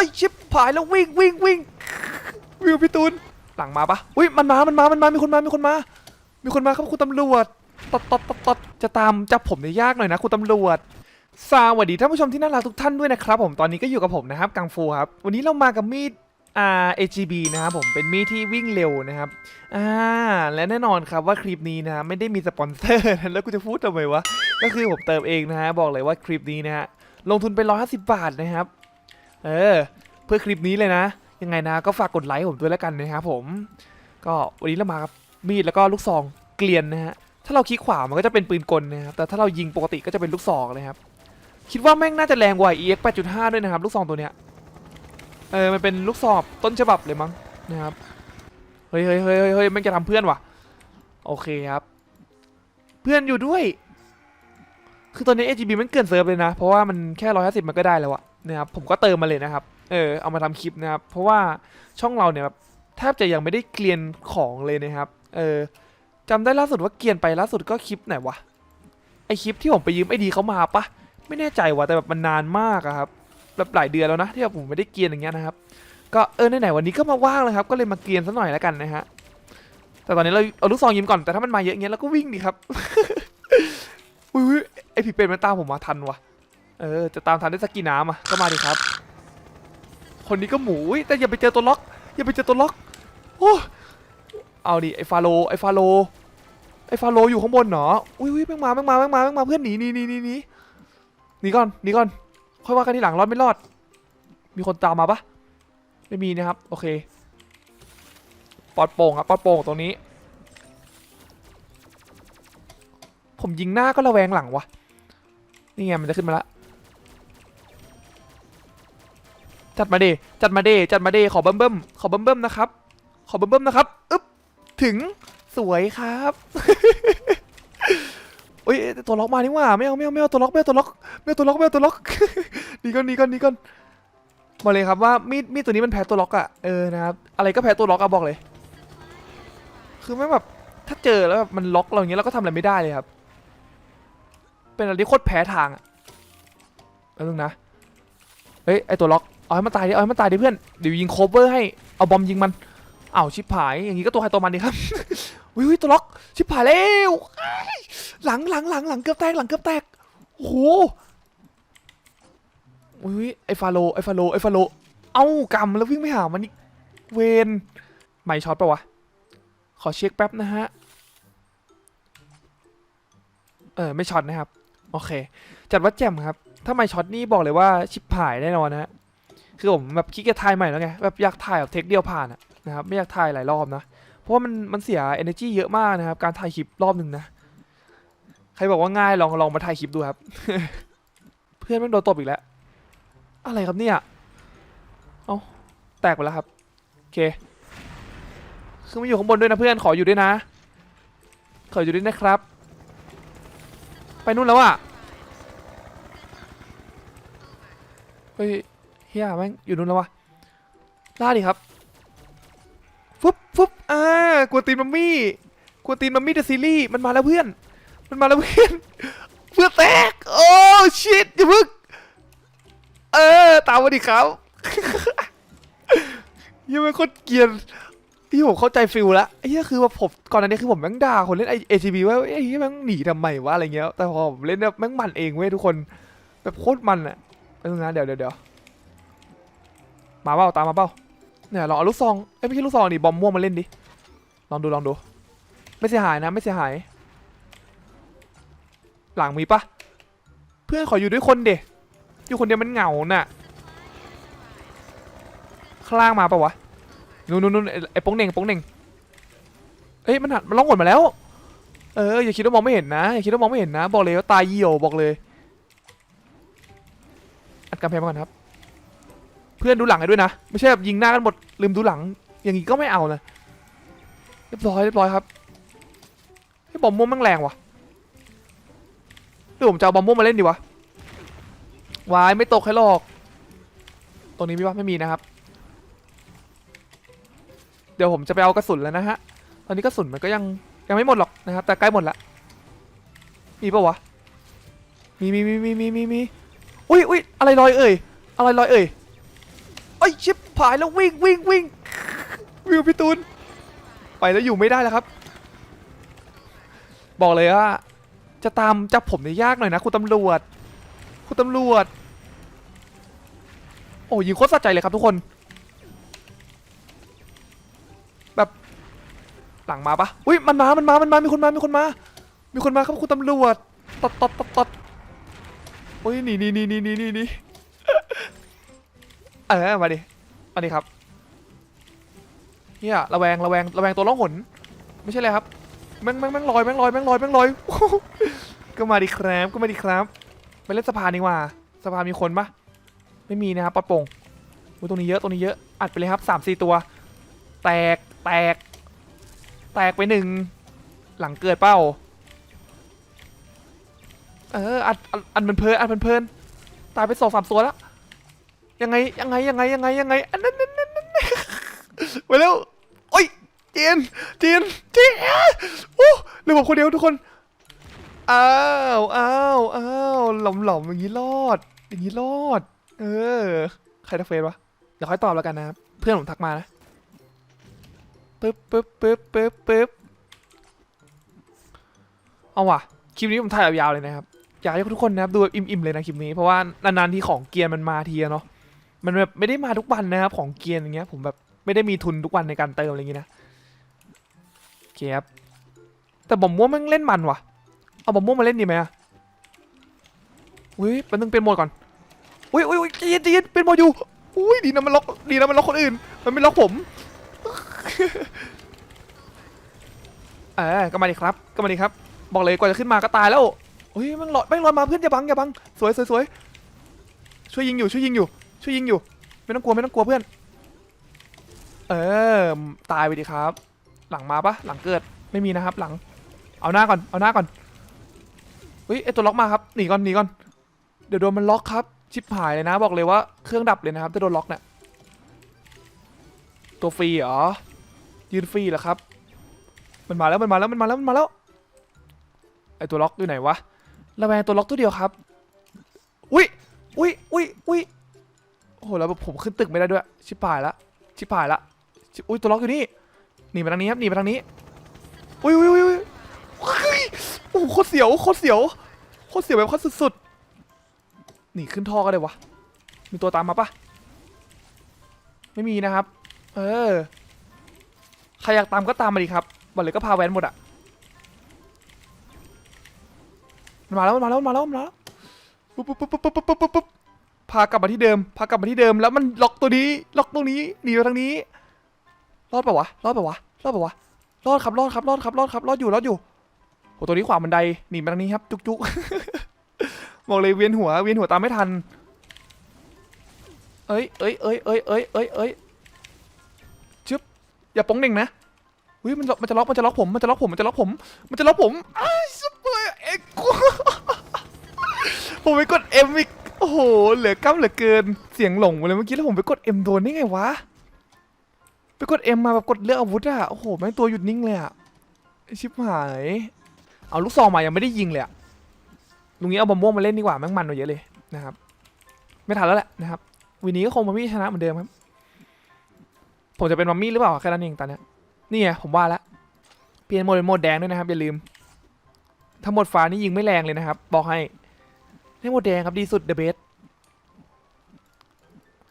อ้ยชิบผายแล้ววิ่งวิ่งวิ่งวิวพี่ตูนหลังมาปะอุ้ยมันมา มันมา มันมา มีคนมา มีคนมา มีคนมาครับคุณตำรวจตดตดตดตดจะตามจับผมเนี่ยยากหน่อยนะคุณตำรวจสวัสดีท่านผู้ชมที่น่ารักทุกท่านด้วยนะครับผมตอนนี้ก็อยู่กับผมนะครับกังฟูครับวันนี้เรามากับมีดอ่า AGB นะครับผมเป็นมีดที่วิ่งเร็วนะครับอ่าและแน่นอนครับว่าคลิปนี้นะไม่ได้มีสปอนเซอร์แล้วกูจะพูดทำไมวะก็คือผมเติมเองนะฮะบอกเลยว่าคลิปนี้นะฮะลงทุนไป 150 บาทนะครับ เออ เพื่อคลิปนี้เลยนะ ยังไงนะก็ฝากกดไลค์ผมด้วยแล้วกันนะครับผม ก็วันนี้เรามากับมีดแล้วก็ลูกซองเกลียนนะฮะ ถ้าเราคลิกขวามันก็จะเป็นปืนกลนะครับ แต่ถ้าเรายิงปกติก็จะเป็นลูกซองเลยครับ คิดว่าแม่งน่าจะแรงกว่า EX 8.5 ด้วยนะครับ ลูกซองตัวเนี้ย เออ มันเป็นลูกซองต้นฉบับเลยมั้งนะครับ เฮ้ยเฮ้ยเฮ้ยเฮ้ยเฮ้ยแม่งจะทำเพื่อนว่ะ โอเคครับ เพื่อนอยู่ด้วย คือตอนนี้ AGB มันเกินเซิร์ฟเลยนะ เพราะว่ามันแค่ 150 มันก็ได้แล้วอะนะครับผมก็เติมมาเลยนะครับ เออเอามาทำคลิปนะครับ เพราะว่าช่องเราเนี่ยแบบแทบจะยังไม่ได้เกลียนของเลยนะครับ เออจำได้ล่าสุดว่าเกลียนไปล่าสุดก็คลิปไหนวะไอคลิปที่ผมไปยืมไอดีเขามาปะไม่แน่ใจว่ะแต่แบบมันนานมากอะครับแบบหลายเดือนแล้วนะที่แบบผมไม่ได้เกรียนอย่างเงี้ยนะครับ ก็เออไหนๆวันนี้ก็มาว่างเลยครับ ก็เลยมาเกรียนซะหน่อยแล้วกันนะฮะแต่ตอนนี้เราเอาลูกซองยิมก่อนแต่ถ้ามันมาเยอะเงี้ยเราก็วิ่งดีครับ อุ้ยไอผีเป็ดมันตามผมมาทันว่ะเออจะตามทันได้สักกี่น้ำอะก็มาดิครับ คนนี้ก็หมูแต่อย่าไปเจอตัวล็อก อย่าไปเจอตัวล็อกโอ้เอาดิไอฟาโลไอฟาโลไอฟาโลอยู่ข้างบนเหรออุ้ยอุ้ยแม่งมาแม่งมาแม่งมาแม่งมาเพื่อนหนีหนีหนีหนีหนีหนีก่อนหนีก่อนค่อยว่ากันทีหลังรอดไม่รอด มีคนตามมาปะไม่มีนะครับ โอเคปลอดโป่งครับปลอดโป่งตรงนี้ ผมยิงหน้าก็ระแวงหลังวะ นี่ไงมันจะขึ้นมาละ จัดมาเดจัดมาเดจัดมาเดขอเบิ่มเบิ่มขอเบิ่มเบิ่มนะครับ ขอเบิ่มเบิ่มนะครับ อึ๊บ ถึง สวยครับเอ้ยตัวล็อกมานี่หว่าไม่เอาไม่เอาไม่เอาตัวล็อกไม่เอาตัวล็อกไม่เอาตัวล็อกไม่เอาตัวล็อกหนีก่อนหนีก่อนหนีก่อนบอกเลยครับว่ามีดมีดตัวนี้มันแพ้ตัวล็อกอะเออนะครับอะไรก็แพ้ตัวล็อกอะบอกเลย คือไม่แบบถ้าเจอแล้วแบบมันล็อกเราอย่างเงี้ยเราก็ทำอะไรไม่ได้เลยครับ เป็นอะไรที่โคตรแพ้ทางอะแป๊บนึงนะ เฮ้ยไอตัวล็อกเอาให้มันตายดิเอาให้มันตายดิเพื่อนเดี๋ยวยิงโคเวอร์ให้เอาบอมยิงมันอ้าวชิบหายอย่างงี้ก็ตัวใครตัวมันดิครับวิวตัวล็อกชิบหายแล้วหลังหลังหลังหลังเกือบแตกหลังเกือบแตกโอ้โหอุ้ยไอฟาโลไอฟาโลไอฟาโลเอ้ากำแล้ววิ่งไม่หามันนี่เวนไม่ช็อตปะวะขอเช็คแป๊บนะฮะเออไม่ช็อตนะครับ โอเค จัดว่าแจ่มครับ ถ้าไม่ช็อตนี่บอกเลยว่าชิบหายแน่นอนนะฮะคือผมแบบขี้เกียจถ่ายใหม่แล้วไง แบบอยากถ่ายแบบเทคเดียวผ่านอะนะครับ ไม่อยากถ่ายหลายรอบนะ เพราะว่ามันมันเสีย energy เยอะมากนะครับ การถ่ายคลิปรอบหนึ่งนะ ใครบอกว่าง่ายลองลองมาถ่ายคลิปดูครับ เพื่อนมันโดนตบอีกแล้ว อะไรครับเนี่ย เอาแตกไปแล้วครับ โอเค คือมาอยู่ข้างบนด้วยนะเพื่อน ขออยู่ด้วยนะ ขออยู่ด้วยนะครับ ไปนู่นแล้วอะเฮ้ยเฮียแม่งอยู่นู่นแล้ววะล่าดิครับฟึบฟึบอ่ากวนตีนมัมมี่กวนตีนมัมมี่เดอะซีรีส์มันมาแล้วเพื่อน มันมาแล้วเพื่อนเพื่อนแตกโอ้ชิตอย่าพึ่งเออตามมาดิครับยังไม่คตรเกียน ที่ผมเข้าใจฟิลละไอ้เหี้ยคือว่าผมก่อนอันนี้คือผมแม่งด่าคนเล่นไอเอจีบีว่าไอ้เหี้ยแม่งหนีทำไมวะอะไรเงี้ยแต่พอผมเล่นแบบแม่งมันเองเว้ยทุกคนแบบโคตรมันอะไปตรงนั้นเดี๋ยวเดี๋ยวเดี๋ยวมาเปล่าตามมาเปล่าเนี่ยลองเอาลูกซองเอ้ยไม่ใช่ลูกซองดิบอมม่วงมาเล่นดิลองดูลองดู ไม่เสียหายนะไม่เสียหาย หลังมีปะเพื่อนขออยู่ด้วยคนเดอยู่คนเดียวมันเหงาน่ะข้างล่างมาปะวะ นู่นนู่นไอ้ไอ้โป้งเน่งโป้งเน่งเอ้ยมันหันมันล่องหนมาแล้ว เอออย่าคิดว่ามองไม่เห็นนะอย่าคิดว่ามองไม่เห็นนะ บอกเลยว่าตายเหี่ยวบอกเลยอัดกำแพงมาก่อนครับ เพื่อนดูหลังให้ด้วยนะไม่ใช่แบบยิงหน้ากันหมดลืมดูหลัง อย่างงี้ก็ไม่เอานะเรียบร้อยเรียบร้อยครับไอ้บอมม่วงแม่งแรงว่ะหรือผมจะเอาบอมม่วงมาเล่นดีวะวายไม่ตกให้หรอก ตรงนี้มีปะไม่มีนะครับ ดี๋ยวผมจะไปเอากระสุนแล้วนะฮะ ตอนนี้กระสุนมันก็ยังยังไม่หมดหรอกนะครับ แต่ใกล้หมดละ มีปะวะ มีมีมีมีมีมีมีอุ้ยอุ้ยอะไรลอยเอ่ย อะไรลอยเอ่ยเอ้ยชิบผายแล้ววิ่งวิ่งวิ่งวิวพี่ตูน ไปแล้วอยู่ไม่ได้แล้วครับ บอกเลยว่าจะตามจับผมเนี่ยยากหน่อยนะคุณตำรวจ คุณตำรวจ โอ้ยิงโคตรสะใจเลยครับทุกคน หลังมาปะอุ้ยมันมา มันมา มันมา มีคนมา มีคนมา มีคนมาครับคุณตำรวจตดตดตดตดโอ้ยหนีหนีหนีหนีหนีหนีหนีเออมาดิ มาดิครับเนี่ยระแวงระแวงระแวงตัวล่องหน ไม่ใช่เลยครับ แม่งแม่งแม่งลอยแม่งลอยแม่งลอยแม่งลอย ก็มาดิครับก็มาดิครับ ไปเล่นสะพานดีกว่าสะพานมีคนปะไม่มีนะครับปอดโป่งตรงนี้เยอะตรงนี้เยอะ อัดไปเลยครับสามสี่ตัว แตกแตก แตกไปหนึ่งหลังเกิดเป้า เอออัดอัดอัดมันเพลินอัดมันเพลินตายไปสองสามตัวแล้วยังไงยังไงยังไงยังไงยังไงอันนั้นนั่นนั่นไปเร็วโอ้ยเจียนเจียนเจียนโอ้เหลือผมคนเดียวทุกคนอ้าวอ้าวอ้าวหล่อมหล่อมอย่างนี้รอด อย่างนี้รอด เออ ใครทักเฟซวะเดี๋ยวค่อยตอบแล้วกันนะครับ เพื่อนผมทักมานะ ปึ๊บปึ๊บปึ๊บปึ๊บปึ๊บเอาว่ะคลิปนี้ผมถ่ายยาวๆเลยนะครับอยากให้ทุกคนนะครับดูแบบอิ่มๆเลยนะคลิปนี้เพราะว่านานๆที่ของเกียร์มันมาทีเนาะมันแบบไม่ได้มาทุกวันนะครับของเกียร์อย่างเงี้ย ผมแบบไม่ได้มีทุนทุกวันในการเติมอะไรอย่างงี้นะโอเคครับแต่บอมม่วงมันเล่นมันว่ะเอาบอมม่วงมาเล่นดีไหมอะอุ้ยแป๊บนึงเป็นโหมดก่อนอุ้ยอุ้ยอุ้ยเย็นใจเย็นเป็นโหมดอยู่อุ้ยดีนะมันล็อกดีนะมันล็อกคนอื่น มันไม่ล็อกผม เออก็มาดิครับ ก็มาดิครับ บอกเลยกว่าจะขึ้นมาก็ตายแล้วเฮ้ยแม่งลอยแม่งลอยมาเพื่อนอย่าบังอย่าบังสวยสวยสวยช่วยยิงอยู่ช่วยยิงอยู่ ช่วยยิงอยู่ ไม่ต้องกลัวไม่ต้องกลัวเพื่อน เออตายไปดิครับ หลังมาปะหลังเกิดไม่มีนะครับ หลัง เอาหน้าก่อนเอาหน้าก่อนเฮ้ยไอตัวล็อกมาครับหนีก่อนหนีก่อนเดี๋ยวโดนมันล็อกครับ ชิบหายเลยนะ บอกเลยว่าเครื่องดับเลยนะครับถ้าโดนล็อกเนี่ยตัวฟรีเหรอ ยืนฟรีเหรอครับ มันมาแล้วมันมาแล้วมันมาแล้วมันมาแล้ว ไอตัวล็อกอยู่ไหนวะระแวงตัวล็อกตัวเดียวครับ อุ้ยอุ้ยอุ้ยอุ้ยโอ้โหแล้วผมขึ้นตึกไม่ได้ด้วย ชิบหายละ ชิบหายละ อุ้ยตัวล็อกอยู่นี่ หนีไปทางนี้ครับ หนีไปทางนี้ อุ้ยอุ้ยอุ้ยอุ้ยเฮ้ยโอ้โหโคตรเสียว โคตรเสียว โคตรเสียวแบบโคตรสุดๆ หนีขึ้นท่อก็ได้วะ มีตัวตามมาปะไม่มีนะครับ เออ ใครอยากตามก็ตามมาดิครับบอลเลยก็พาแว้นหมดอะมันมาแล้วมันมาแล้วมันมาแล้วมันมาแล้วปุ๊บปุ๊บปุ๊บปุ๊บปุ๊บปุ๊บปุ๊บพากลับมาที่เดิม พากลับมาที่เดิม แล้วมันล็อกตัวนี้ ล็อกตรงนี้หนีไปทางนี้ รอดปะวะ รอดปะวะ รอดปะวะ รอดครับ รอดครับ รอดครับ รอดครับ รอดอยู่ รอดอยู่ โอตัวนี้ขวาบันได หนีไปทางนี้ครับ จุกจุกบอกเลยเวียนหัว เวียนหัวตามไม่ทัน เอ้ยเอ้ยเอ้ยเอ้ยเอ้ยเอ้ย อย่าป้องเน่งนะอุ้ยมันมันจะล็อกมันจะล็อกผมมันจะล็อกผมมันจะล็อกผม มันจะล็อกผมอ้ายซุปเปอร์เอ็กผมไปกด M อีกโอ้โหเหลือกล้ำเหลือเกินเสียงหลงไปเลยเมื่อกี้แล้วผมไปกด M โดนได้ไงวะไปกด M มาแบบกดเลือกอาวุธอะโอ้โหแม่งตัวหยุดนิ่งเลยอะชิบหายเอาลูกซองมายังไม่ได้ยิงเลยอะลุงนี้เอาบอมม่วงมาเล่นดีกว่าแม่งมันกว่าเยอะเลยนะครับ ไม่ทันแล้วแหละนะครับวันนี้ก็คงมามี่ชนะเหมือนเดิมครับ ผมจะเป็นมัมมี่หรือเปล่าแค่นั้นเองตอนนี้นี่ไงผมว่าแล้วเปลี่ยนโหมดเป็นโหมดแดงด้วยนะครับอย่าลืม ถ้าหมดฟ้านี่ยิงไม่แรงเลยนะครับ บอกให้ให้หมดแดงครับดีสุดเดอะเบส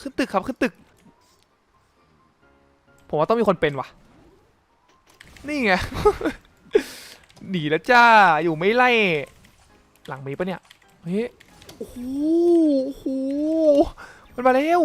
ขึ้นตึกครับขึ้นตึก ผมว่าต้องมีคนเป็นว่ะ นี่ไงหนีแล้วจ้าอยู่ไม่ไล่ หลังมีปะเนี่ยเฮ้ยโอ้โหโอ้โหมันมาแล้ว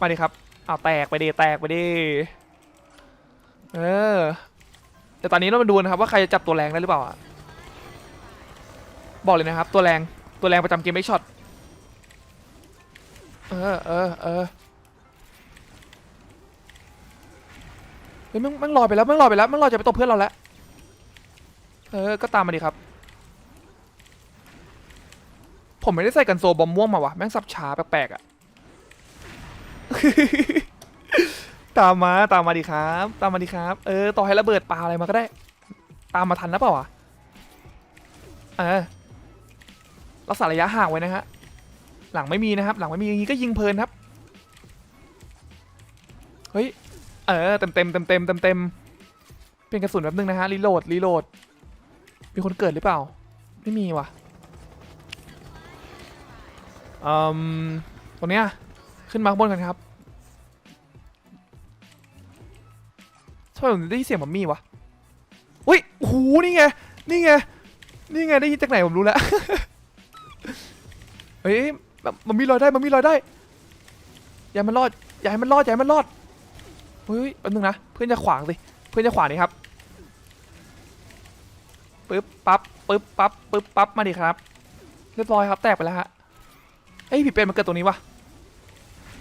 มาดิครับ เอาแตกไปดิแตกไปดิเออแต่ตอนนี้เรามาดูนะครับว่าใครจะจับตัวแรงได้หรือเปล่าอะบอกเลยนะครับตัวแรงตัวแรงประจำเกมไม่ช็อตเออเออเออเฮ้ยม่งแม่งลอยไปแล้วม่งลอยไปแล้วม่งลอยจะไปตบเพื่อนเราแล้วเออก็ตามมาดิครับ ผมไม่ได้ใส่กันโซบอมม่วงมาวะแม่งสับช้าแปลกๆอะ ตามมาตามมาดิครับ ตามมาดิครับ เออต่อให้ระเบิดปลาอะไรมาก็ได้ ตามมาทันนะเปล่าวะเออรักษาระยะห่างไว้นะฮะหลังไม่มีนะครับ หลังไม่มีอย่างนี้ก็ยิงเพลินครับเฮ้ยเออเต็มเต็มเต็มเต็มเต็มเต็มเป็นกระสุนแป๊บนึงนะฮะรีโหลดรีโหลดมีคนเกิดหรือเปล่า ไม่มีว่ะอืมตรงเนี้ยขึ้นมาข้างบนกันครับ ทำไมผมได้ยินเสียงมัมมี่วะอุ้ยโอ้โหนี่ไง นี่ไง นี่ไงได้ยินจากไหนผมรู้แล้ว เฮ้ยมันมีรอยได้มันมีรอยได้ อย่าให้มันรอด อย่าให้มันรอด อย่าให้มันรอด เฮ้ยแป๊บนึงนะ เพื่อนจะขวางสิ เพื่อนจะขวางนี่ครับ ปึ๊บ ปั๊บ ปึ๊บ ปั๊บ ปึ๊บ ปั๊บ มาดิครับ เรียบร้อยครับ แตกไปแล้วฮะเอ้ยผีเป็ดมันเกิดตรงนี้วะ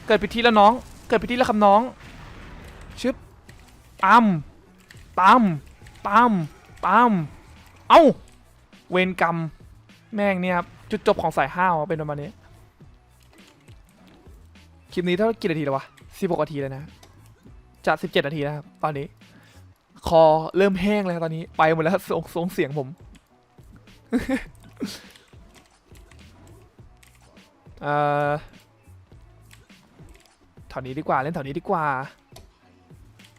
เกิดผิดที่แล้วน้อง เกิดผิดที่แล้วครับน้อง ชึบ ตั้มตั้มตั้มตั้มเอ้า เวรกรรม แม่งเนี่ยครับจุดจบของสายห้าวเป็นประมาณนี้ คลิปนี้เท่ากี่นาทีแล้ววะ16นาทีแล้วนะ จะ17นาทีนะครับตอนนี้ คอเริ่มแห้งแล้วตอนนี้ ไปหมดแล้วทรงทรงเสียงผม เอ่อแถวนี้ดีกว่า เล่นแถวนี้ดีกว่า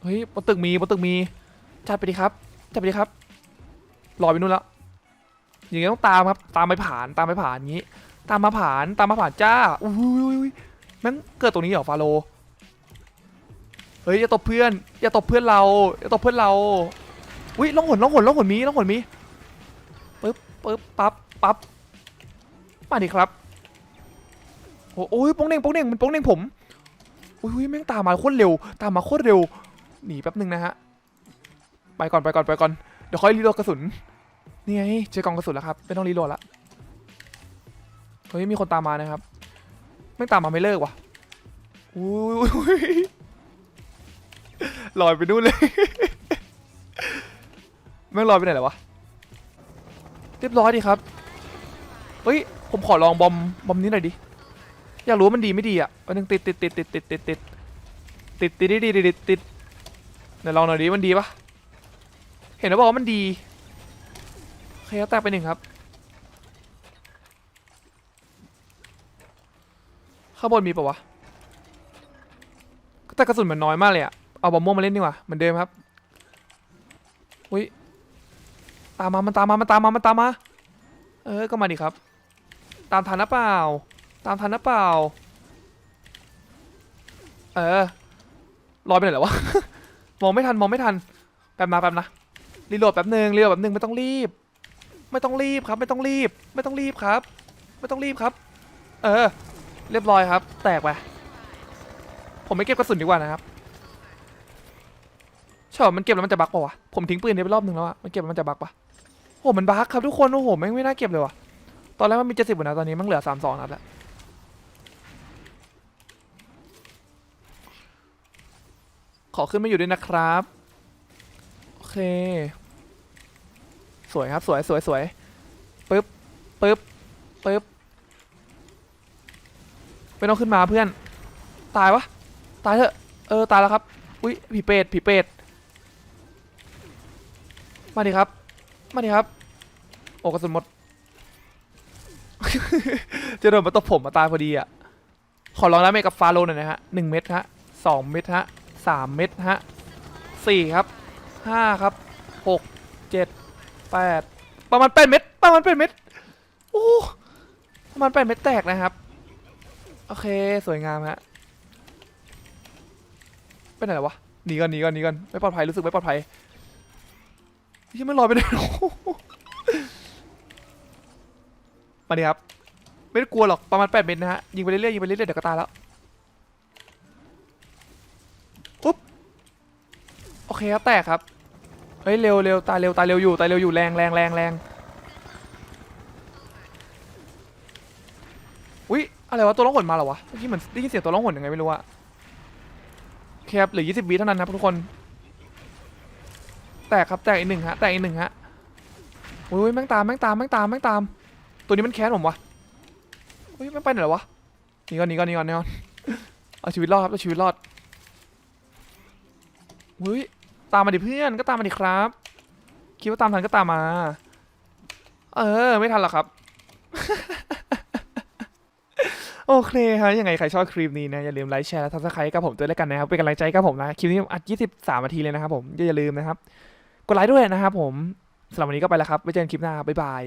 ฮ้ยบนตึกมีบนตึกมีจัดไปดีครับจัดไปดีครับรอยไปนู่นแล้วอย่างงี้ต้องตามครับตามไปผ่านตามไปผ่านอย่างงี้ ตามมาผ่านตามมาผ่านจ้าอุ้ยแม่งเกิดตรงนี้เหรอฟาโลเฮ้ยอย่าตบเพื่อนอย่าตบเพื่อนเราอย่าตบเพื่อนเราอุ้ยล่องหนล่องหนล่องหนมีล่องหนมีปึ๊บปึ๊บปั๊บปั๊บมาดิครับโอ้ยป้งเน่งป้งเน่งมันป้งเน่งผมอุ้ยแม่งตามมาโคตรเร็ว ตามมาโคตรเร็ว หนีแป๊บนึงนะฮะ ไปก่อนไปก่อนไปก่อน เดี๋ยวค่อยรีโหลดกระสุน นี่ไงเจอกล่องกระสุนแล้วครับไม่ต้องรีโหลดละ เฮ้ยมีคนตามมานะครับ ไม่ตามมาไม่เลิกว่ะอุ้ยลอยไปนู่นเลยแม่งลอยไปไหนแล้ววะ เรียบร้อยดีครับ เฮ้ย ผมขอลองบอมบอมนี้หน่อยดิ อยากรู้ว่ามันดีไม่ดีอะวันนึงติดติดติดติดติดติดติดติดติดติดติดติดติ เดี๋ยวลองหน่อยดิมันดีปะเห็นแล้วบอกว่ามันดีโอเคครับแตกไปหนึ่งครับ ข้างบนมีปะวะ แต่กระสุนมันน้อยมากเลยอะเอาบอมม่วงมาเล่นดีกว่าเหมือนเดิมครับ อุ้ย ตามมา มันตามมา มันตามมา มันตามมา เออ ก็มาดิครับ ตามทันนะเปล่า ตามทันนะเปล่า เออลอยไปไหนแล้ววะ มองไม่ทันมองไม่ทันแป๊บมาแป๊บนะรีโหลดแป๊บหนึ่งรีโหลดแป๊บหนึ่งไม่ต้องรีบ ไม่ต้องรีบครับ ไม่ต้องรีบ ไม่ต้องรีบครับ ไม่ต้องรีบครับ เออ เรียบร้อยครับ แตกไปผมไม่เก็บกระสุนดีกว่านะครับชอบมันเก็บแล้วมันจะบักปะวะผมทิ้งปืนไปรอบหนึ่งแล้วอะมันเก็บแล้วมันจะบักปะโอ้มันบักครับทุกคนโอ้โหแม่งไม่น่าเก็บเลยวะตอนแรกมันมีเจ็ดสิบนะตอนนี้มันเหลือสามสองนัดแล้ว ขอขึ้นมาอยู่ด้วยนะครับ โอเค สวยครับสวยสวยสวยปึ๊บปึ๊บปึ๊บไม่ต้องขึ้นมาเพื่อน ตายวะ ตายเถอะ เออ ตายแล้วครับ อุ้ยผีเป็ดผีเป็ด มาดิครับ มาดิครับ โอ้กระสุนหมด จะโดนมาตบผมมาตายพอดีอะ ขอลองแล้วเมกับฟาโลหน่อยนะฮะหนึ่งเม็ดฮะสองเม็ดฮะ สามเม็ดฮะสี่ครับห้าครับหกเจ็ดแปดประมาณแปดเม็ดประมาณแปดเม็ดโอ้ประมาณแปดเม็ดแตกนะครับ โอเคสวยงามฮะไปไหนแล้ววะหนีก่อนหนีก่อนหนีก่อนไม่ปลอดภัยรู้สึกไม่ปลอดภัยยังไม่ลอยไปไหนมาดิครับ ไม่ได้กลัวหรอกประมาณแปดเมตรนะฮะยิงไปเรื่อยๆยิงไปเรื่อยๆเดี๋ยวก็ตายแล้ว ปุ๊บโอเคครับแตกครับเฮ้ยเร็วเร็วตายเร็วตายเร็วอยู่ตายเร็วอยู่แรงแรงแรงแรงอุ้ยอะไรวะตัวร้องหนมาเหรอวะเมื่อกี้เหมือนได้ยินเสียงตัวร้องหนยังไงไม่รู้อะโอเคครับเหลือยี่สิบวิเท่านั้นนะครับทุกคน แตกครับแตกอีกหนึ่งฮะแตกอีกหนึ่งฮะอุ้ยแม่งตามแม่งตามแม่งตามแม่งตาม ตัวนี้มันแค้นผมวะเฮ้ยแม่งไปไหนแล้ววะหนีก่อนหนีก่อนหนีก่อนหนีก่อนเอาชีวิตรอดครับเอาชีวิตรอด เฮ้ยตามมาดิเพื่อนก็ตามมาดิครับ คิดว่าตามทันก็ตามมา เออ ไม่ทันหรอกครับ โอเคครับยังไงใครชอบคลิปนี้นะ อย่าลืมไลค์แชร์และทักทายกับผมด้วยแล้วกันนะครับ เป็นกำลังใจกับผมนะ คลิปนี้อัด 23นาทีเลยนะครับผมอย่าลืมนะครับ กดไลค์ด้วยนะครับผมสำหรับวันนี้ก็ไปแล้วครับไว้เจอกันคลิปหน้าบ๊ายบาย